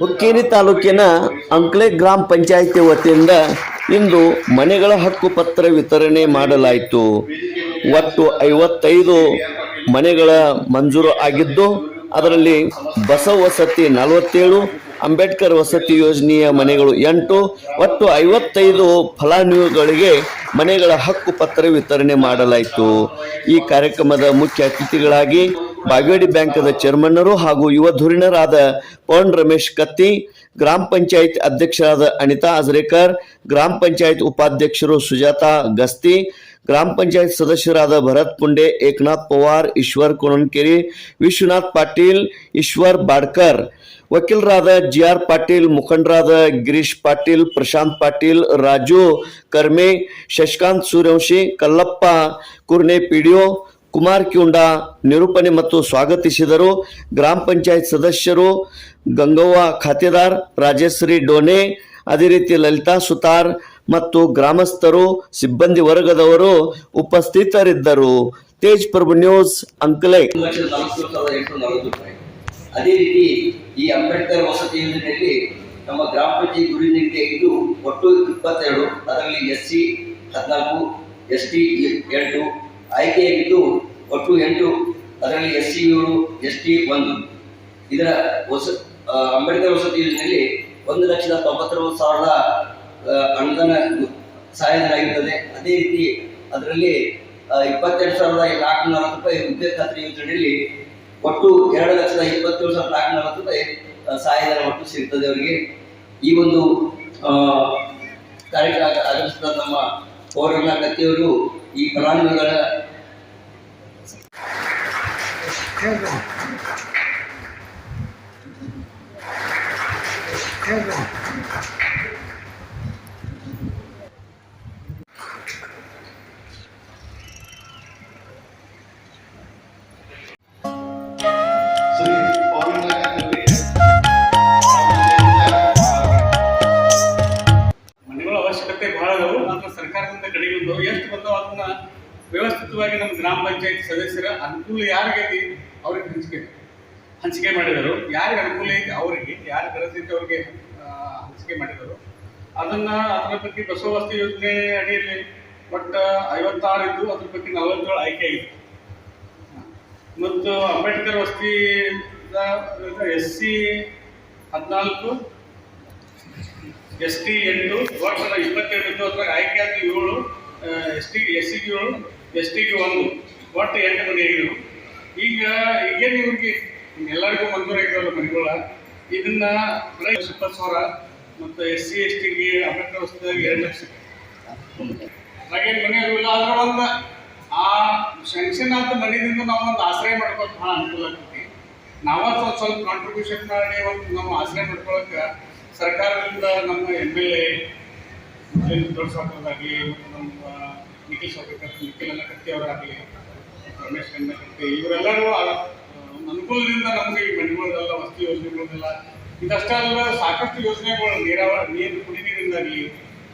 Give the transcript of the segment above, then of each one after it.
ಹುಕ್ಕೇರಿ ತಾಲೂಕಿನ ಅಂಕ್ಲೆ ಗ್ರಾಮ ಪಂಚಾಯಿತಿ ವತಿಯಿಂದ ಇಂದು ಮನೆಗಳ ಹಕ್ಕು ಪತ್ರ ವಿತರಣೆ ಮಾಡಲಾಯಿತು. ಒಟ್ಟು ಐವತ್ತೈದು ಮನೆಗಳ ಮಂಜೂರು ಆಗಿದ್ದು, ಅದರಲ್ಲಿ ಬಸವ ವಸತಿ ನಲವತ್ತೇಳು, ಅಂಬೇಡ್ಕರ್ ವಸತಿ ಯೋಜನೆಯ ಮನೆಗಳು ಎಂಟು, ಒಟ್ಟು ಐವತ್ತೈದು ಫಲಾನುಭವಿಗಳಿಗೆ ಮನೆಗಳ ಹಕ್ಕು ಪತ್ರ ವಿತರಣೆ ಮಾಡಲಾಯಿತು. ಈ ಕಾರ್ಯಕ್ರಮದ ಮುಖ್ಯ ಅತಿಥಿಗಳಾಗಿ ಬಾಗೇಡಿ ಬ್ಯಾಂಕದ ಚೇರ್ಮನ್ನರು ಹಾಗೂ ಯುವ ಧುರೀಣರಾದ ಪವನ್ ರಮೇಶ್ ಕತ್ತಿ ಗ್ರಾಮ ಪಂಚಾಯತ್ ಅಧ್ಯಕ್ಷರಾದ ಅನಿತಾ ಅಜ್ರೇಕರ್ ಗ್ರಾಮ ಪಂಚಾಯತ್ ಉಪಾಧ್ಯಕ್ಷರು ಸುಜಾತಾ ಗಸ್ತಿ ಗ್ರಾಮ ಪಂಚಾಯತ್ ಸದಸ್ಯರಾದ ಭರತ್ ಪುಂಡೆ ಏಕನಾಥ್ ಪವಾರ್ ಈಶ್ವರ್ ಕೊಣನ್ಕೆರೆ ವಿಶ್ವನಾಥ್ ಪಾಟೀಲ್ ಈಶ್ವರ್ ಬಾಡ್ಕರ್ ವಕೀಲರಾದ ಜಿ ಆರ್ ಪಾಟೀಲ್ ಮುಖಂಡರಾದ ಗಿರೀಶ್ ಪಾಟೀಲ್ ಪ್ರಶಾಂತ್ ಪಾಟೀಲ್ ರಾಜು ಕರ್ಮೆ ಶಶಿಕಾಂತ್ ಸೂರ್ಯವಂಶಿ ಕಲ್ಲಪ್ಪ ಕುರ್ನೆ ಪಿಡಿಒ ಕುಮಾರ್ ಕ್ಯೂಂಡ ನಿರೂಪಣೆ ಮತ್ತು ಸ್ವಾಗತಿಸಿದರು. ಗ್ರಾಮ ಪಂಚಾಯತ್ ಸದಸ್ಯರು ಗಂಗವ್ವ ಖಾತೆದಾರ್ ರಾಜೇಶ್ವರಿ ಡೋನೆ ಅದೇ ರೀತಿ ಲಲಿತಾ ಸುತಾರ್ ಮತ್ತು ಗ್ರಾಮಸ್ಥರು, ಸಿಬ್ಬಂದಿ ವರ್ಗದವರು ಉಪಸ್ಥಿತರಿದ್ದರು. ತೇಜ್ ಪ್ರಭು ನ್ಯೂಸ್, ಅಂಕಲೈ. ಅದೇ ರೀತಿ ಈ ಅಂಬೇಡ್ಕರ್ ವಸತಿ ಯೋಜನೆಯಲ್ಲಿ ನಮ್ಮ ಗ್ರಾಮ ಪಂಚಾಯತ್ ಗುರಿ ನಿಗದಿ ಇದು ಒಟ್ಟು ಇಪ್ಪತ್ತೆರಡು, ಅದರಲ್ಲಿ ಎಸ್ ಸಿ ಹದಿನಾಲ್ಕು ಎಸ್ ಟಿ ಎಂಟು ಆಯ್ಕೆಯಾಗಿದ್ದು ಒಟ್ಟು ಎಂಟು, ಅದರಲ್ಲಿ ಎಸ್ ಸಿ ಏಳು ಎಸ್ ಟಿ ಒಂದು. ಇದರ ಹೊಸ ಅಂಬೇಡ್ಕರ್ ವಸತಿ ಯೋಜನೆಯಲ್ಲಿ ಒಂದು ಲಕ್ಷದ ತೊಂಬತ್ತೊಂಬತ್ತು ಸಾವಿರದ ಅನುದಾನ ಸಹಾಯಧನಾಗಿರ್ತದೆ ಅದೇ ರೀತಿ ಅದರಲ್ಲಿ ಇಪ್ಪತ್ತೆರಡು ಸಾವಿರದ ನಾಲ್ಕು ನಲವತ್ತು ರೂಪಾಯಿ ಉದ್ಯೋಗ ಖಾತ್ರಿ ಯೋಜನೆಯಲ್ಲಿ ಒಟ್ಟು ಎರಡು ಲಕ್ಷದ ಇಪ್ಪತ್ತೇಳು ಸಾವಿರದ ನಾಲ್ಕು ನಲವತ್ತು ರೂಪಾಯಿ ಸಹಾಯಧನ ಒಟ್ಟು ಸಿಗ್ತದೆ ಅವರಿಗೆ. ಈ ಒಂದು ಕಾರ್ಯಕ್ರಮ ಆಗಮಿಸಿದ ನಮ್ಮ ಪೌರಣ್ಣ ಕತ್ತಿಯವರು ಈ ಫಲಾನುಭವಿಗಳ ಸರ್ಕಾರದಿಂದ ಕಡೆಗಿದ್ದು ಎಷ್ಟು ಬಂದವು ಅದನ್ನ ವ್ಯವಸ್ಥಿತವಾಗಿ ನಮ್ಮ ಗ್ರಾಮ ಪಂಚಾಯತ್ ಸದಸ್ಯರ ಅನುಕೂಲ ಯಾರಿಗೈತಿ ಅವ್ರಿಗೆ ಹಂಚಿಕೆ ಹಂಚಿಕೆ ಮಾಡಿದರು. ಯಾರಿಗೆ ಅನುಕೂಲ ಇದೆ ಅವರಿಗೆ ಯಾರು ಗರಜೈತಿ ಅವ್ರಿಗೆ ಹಂಚಿಕೆ ಮಾಡಿದರು. ಅದನ್ನ ಅದರ ಬಗ್ಗೆ ಬಸವ ವಸತಿ ಯೋಜನೆ ಅಡಿಯಲ್ಲಿ ಒಟ್ಟು ಐವತ್ತಾರು ಇದ್ದು ಅದ್ರ ಬಗ್ಗೆ ನಲವತ್ತೇಳು ಆಯ್ಕೆ ಆಗಿತ್ತು ಮತ್ತು ಅಂಬೇಡ್ಕರ್ ವಸತಿ ಎಸ್ ಸಿ ಹದಿನಾಲ್ಕು ಎಸ್ ಟಿ ಎಂಟು ವರ್ಷದ ಇಪ್ಪತ್ತೆರಡು ಇದ್ದು ಅದ್ರಾಗ ಆಯ್ಕೆ ಆದ ಏಳು ಎಸ್ ಟಿ ಎಸ್ ಸಿಗೆ ಏಳು ಎಸ್ ಟಿಗೆ ಒಂದು. ಒಟ್ಟು ಎಂಟು ಮನೆ ಆಗಿದ್ವು ಈಗ, ಈಗೇನು ಇವ್ರಿಗೆ? ಎಲ್ಲರಿಗೂ ಮಂಜೂರಾಗಿದ್ದವಲ್ಲ ಮನೆಗಳ. ಇದನ್ನ ಇಪ್ಪತ್ತು ಸಾವಿರ ಮತ್ತು ಎಸ್ ಸಿ, ಎಸ್ ಟಿಗೆ ವಸತಿಯಾಗಿ ಎರಡು ಲಕ್ಷ. ಹಾಗೆ ಮನೆ ಇಲ್ಲ ಅದರ ಒಂದು ಆ ಶಂಕ್ಷನ್ ಆದ ಮನೆಯಿಂದ ನಾವು ಒಂದು ಆಶ್ರಯ ಮಾಡ್ಕೊಳಕ್ ಭಾಳ ಅನುಕೂಲ ಆಗ್ತೈತಿ ನಾವತ್ತು ಸ್ವಲ್ಪ ಸ್ವಲ್ಪ ಕಾಂಟ್ರಿಬ್ಯೂಷನ್ ಮಾಡಿ ಒಂದು ನಾವು ಆಶ್ರಯ ಮಾಡ್ಕೊಳಕ್ಕೆ ಸರ್ಕಾರದಿಂದ ನಮ್ಮ ಎಂ ಎಲ್ ಎ ದೊಡ್ಡ ಸಾಕೋದಾಗಲಿ ನಮ್ಮ ನಿಖಿಲ್ ಸಾಕೋಕರ್ ನಿಖಿಲ್ ಅನ್ನಕತ್ತಿ ಅವರಾಗಲಿ ಇವರೆಲ್ಲರೂ ಅನುಕೂಲದಿಂದ ನಮಗೆ ಈ ಮನೆಗಳೆಲ್ಲ ವಸತಿ ಯೋಜನೆಗಳೆಲ್ಲ ಇದಷ್ಟೇ ಅಲ್ಲ, ಸಾಕಷ್ಟು ಯೋಜನೆಗಳು ನೀರಾವರಿ, ನೀರು ಕುಡಿ ನೀರಿಂದಾಗಲಿ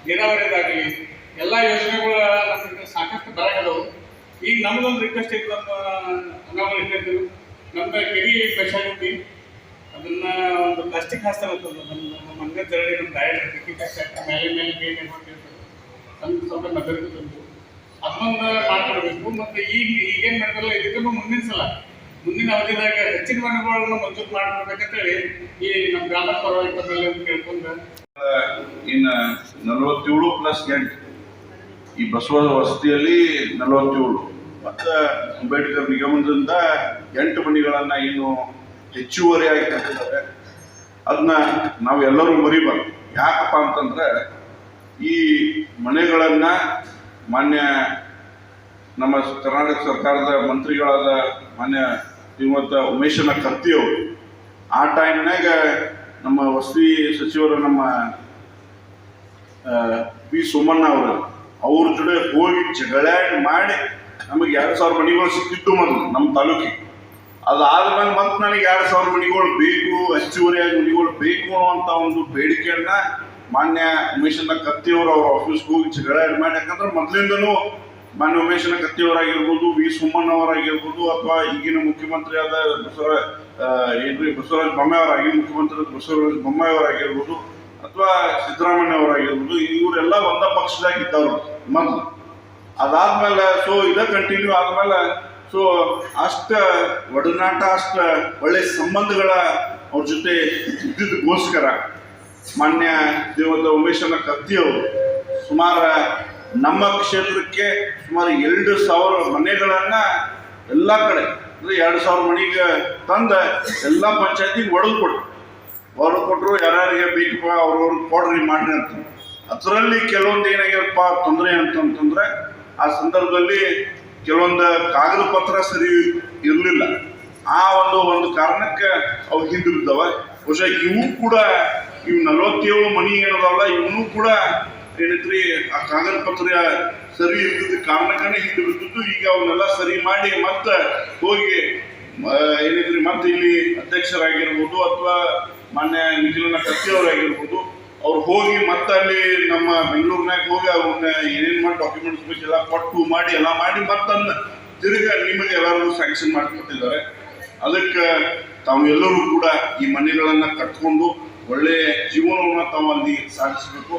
ನೀರಾವರಿದಾಗಲಿ, ಎಲ್ಲ ಯೋಜನೆಗಳು ಸಾಕಷ್ಟು ಬರಗದವು ಈಗ ನಮ್ದೊಂದು ರಿಕ್ವೆಸ್ಟ್ ಇತ್ತು ನಮ್ಮ ಅನಾವಳಿ ನಮ್ಮ ನಮ್ದು ಕೆರಿ ಸ್ಪೆಷಾಲಿಟಿ ಅದನ್ನ ಒಂದು ಪ್ಲಾಸ್ಟಿಕ್ ಹಾಸ್ತಾರ ನಮ್ಮ ಮಂಗ ತೆರಳಿ ನಮ್ಮ ಡೈರೆಕ್ಟ್ ಮೇಲೆ ಮೇಲೆ ಬೇಗ ಮಾಡ್ತಿರ್ತಾರೆ ಸ್ವಲ್ಪ ನಗರಕ್ಕೆ ತಂದು ಅದನ್ನೊಂದು ಮಾಡ್ಕೊಡ್ಬೇಕು ಮತ್ತು ಈಗ ಈಗೇನು ಮಾಡಿದ್ರಲ್ಲ, ಇದಕ್ಕೂ ಮುಂದಿನ ಸಲ, ಮುಂದಿನ ಅವಧಿದಾಗ ಹೆಚ್ಚಿನ ಮನೆಗಳನ್ನ ಮಂಜೂರು ಮಾಡ್ಕೊಡ್ಬೇಕಂತೇಳಿ ಈ ನಮ್ಮ ಗ್ರಾಮ ಪರವಾಗಿ ತಮ್ಮಲ್ಲಿ ಅಂತ ಕೇಳ್ಕೊಂಡು. ಇನ್ನ ನಲವತ್ತೇಳು ಪ್ಲಸ್ ಎಂಟು. ಈ ಬಸವ ವಸತಿಯಲ್ಲಿ ನಲವತ್ತೇಳು. ಮತ್ತು ಅಂಬೇಡ್ಕರ್ ನಿಗಮದಿಂದ ಎಂಟು ಮನೆಗಳನ್ನ ಏನು ಹೆಚ್ಚುವರಿ ಆಗಿ ಕಟ್ಟಿದ್ದಾರೆ ಅದನ್ನ ನಾವೆಲ್ಲರೂ ಮರಿಬಾರ್ದು. ಯಾಕಪ್ಪ ಅಂತಂದ್ರೆ ಈ ಮನೆಗಳನ್ನ ಮಾನ್ಯ ನಮ್ಮ ಕರ್ನಾಟಕ ಸರ್ಕಾರದ ಮಂತ್ರಿಗಳಾದ ಮಾನ್ಯ ಶ್ರೀಮಂತ ಉಮೇಶನ ಕತ್ತಿಯವರು, ಆ ಟೈಮ್ನಾಗ ನಮ್ಮ ವಸತಿ ಸಚಿವರು ನಮ್ಮ ಪಿ ಸೋಮಣ್ಣ ಅವರು, ಅವ್ರ ಜೊತೆ ಹೋಗಿ ಜಗಳಾಡಿ ಮಾಡಿ ನಮಗೆ ಎರಡು ಸಾವಿರ ಮನೆಗಳು ಸಿಕ್ಕಿತ್ತು ಮೊದಲು ನಮ್ಮ ತಾಲೂಕಿಗೆ. ಅದಾದ್ಮೇಲೆ ಮತ್ತೆ ನನಗೆ ಎರಡು ಸಾವಿರ ಮನೆಗಳು ಬೇಕು, ಹೆಚ್ಚುವರಿಯಾಗಿ ಮನೆಗಳು ಬೇಕು ಅನ್ನುವಂಥ ಒಂದು ಬೇಡಿಕೆಯನ್ನ ಮಾನ್ಯ ಉಮೇಶನ ಕತ್ತಿಯವರು ಅವ್ರ ಆಫೀಸ್ಗೆ ಹೋಗಿ ಜಗಳಾಡಿ ಮಾಡಿ ಯಾಕಂದ್ರೆ ಮೊದಲಿಂದನೂ ಮಾನ್ಯ ಉಮೇಶನ ಕತ್ತಿಯವರಾಗಿರ್ಬೋದು, ವಿ. ಸುಮ್ಮಣ್ಣವರಾಗಿರ್ಬೋದು ಅಥವಾ ಈಗಿನ ಮುಖ್ಯಮಂತ್ರಿ ಆದ ಬಸವ ಏನ್ರಿ, ಬಸವರಾಜ ಅವರಾಗಿ ಮುಖ್ಯಮಂತ್ರಿ ಬಸವರಾಜ ಅವರಾಗಿರ್ಬೋದು, ಅಥವಾ ಸಿದ್ದರಾಮಯ್ಯ ಅವರಾಗಿರ್ಬೋದು, ಇವರೆಲ್ಲ ಒಂದ ಪಕ್ಷದಾಗಿದ್ದವರು ಮೊದಲು. ಅದಾದ್ಮೇಲೆ ಸೊ ಇದ ಕಂಟಿನ್ಯೂ ಆದ್ಮೇಲೆ ಸೊ ಅಷ್ಟ ಒಡನಾಟ, ಅಷ್ಟ ಒಳ್ಳೆ ಸಂಬಂಧಗಳ ಅವ್ರ ಜೊತೆ ಇದ್ದಿದ್ದಕ್ಕೋಸ್ಕರ ಮಾನ್ಯ ದೇವದ ಉಮೇಶನ ಕತ್ತಿಯವರು ಸುಮಾರು ನಮ್ಮ ಕ್ಷೇತ್ರಕ್ಕೆ ಸುಮಾರು ಎರಡು ಸಾವಿರ ಮನೆಗಳನ್ನು ಎಲ್ಲ ಕಡೆ, ಅಂದ್ರೆ ಎರಡು ಸಾವಿರ ಮನೆಗೆ ತಂದ ಎಲ್ಲ ಪಂಚಾಯತಿಗೆ ಒಡೆದು ಕೊಟ್ಟರು. ಹೊರಗೆ ಕೊಟ್ಟರು, ಯಾರ್ಯಾರಿಗೆ ಬೇಕಪ್ಪ ಅವ್ರವ್ರಿಗೆ ಕೊಡ್ರಿ ಮಾಡ್ರಿ ಅಂತ. ಅದರಲ್ಲಿ ಕೆಲವೊಂದು ಏನಾಗ್ಯಪ್ಪ ತೊಂದರೆ ಅಂತಂತಂದ್ರೆ, ಆ ಸಂದರ್ಭದಲ್ಲಿ ಕೆಲವೊಂದು ಕಾಗದ ಪತ್ರ ಸರಿ ಇರಲಿಲ್ಲ. ಆ ಒಂದು ಒಂದು ಕಾರಣಕ್ಕೆ ಅವು ಹಿಂದಿರ್ತವೆ ಬಹುಶಃ ಇವು ಕೂಡ ಇವು ನಲವತ್ತೇಳು ಮನಿ ಏನದಾವಲ್ಲ ಇವನು ಕೂಡ ಏನೈತ್ರಿ, ಆ ಕಾಗದ ಪತ್ರ ಸರಿ ಇರ್ತಿದ್ದ ಕಾರಣಕ್ಕನೇ ಹಿಂದೆ ಈಗ ಅವನ್ನೆಲ್ಲ ಸರಿ ಮಾಡಿ ಮತ್ತೆ ಹೋಗಿ ಏನಿದ್ರಿ ಮತ್ತೆ ಇಲ್ಲಿ ಅಧ್ಯಕ್ಷರಾಗಿರ್ಬೋದು ಅಥವಾ ಮಾನ್ಯ ನಿಖಿಲನ ಕತ್ತಿಯವರಾಗಿರ್ಬೋದು ಅವ್ರು ಹೋಗಿ ಮತ್ತೆ ಅಲ್ಲಿ ನಮ್ಮ ಬೆಂಗಳೂರಿನಾಗ ಹೋಗಿ ಅವ್ರನ್ನ ಏನೇನು ಮಾಡಿ ಡಾಕ್ಯುಮೆಂಟ್ಸ್ ಬೇಕು ಎಲ್ಲ ಕೊಟ್ಟು ಮಾಡಿ, ಎಲ್ಲ ಮಾಡಿ ಮತ್ತನ್ನ ತಿರುಗಾ ನಿಮಗೆ ಎಲ್ಲರೂ ಸ್ಯಾಂಕ್ಷನ್ ಮಾಡಿಕೊಟ್ಟಿದ್ದಾರೆ. ಅದಕ್ಕೆ ತಾವು ಎಲ್ಲರೂ ಕೂಡ ಈ ಮನೆಗಳನ್ನು ಕಟ್ಕೊಂಡು ಒಳ್ಳೆಯ ಜೀವನವನ್ನು ತಾವು ಅಲ್ಲಿ ಸಾಗಿಸಬೇಕು.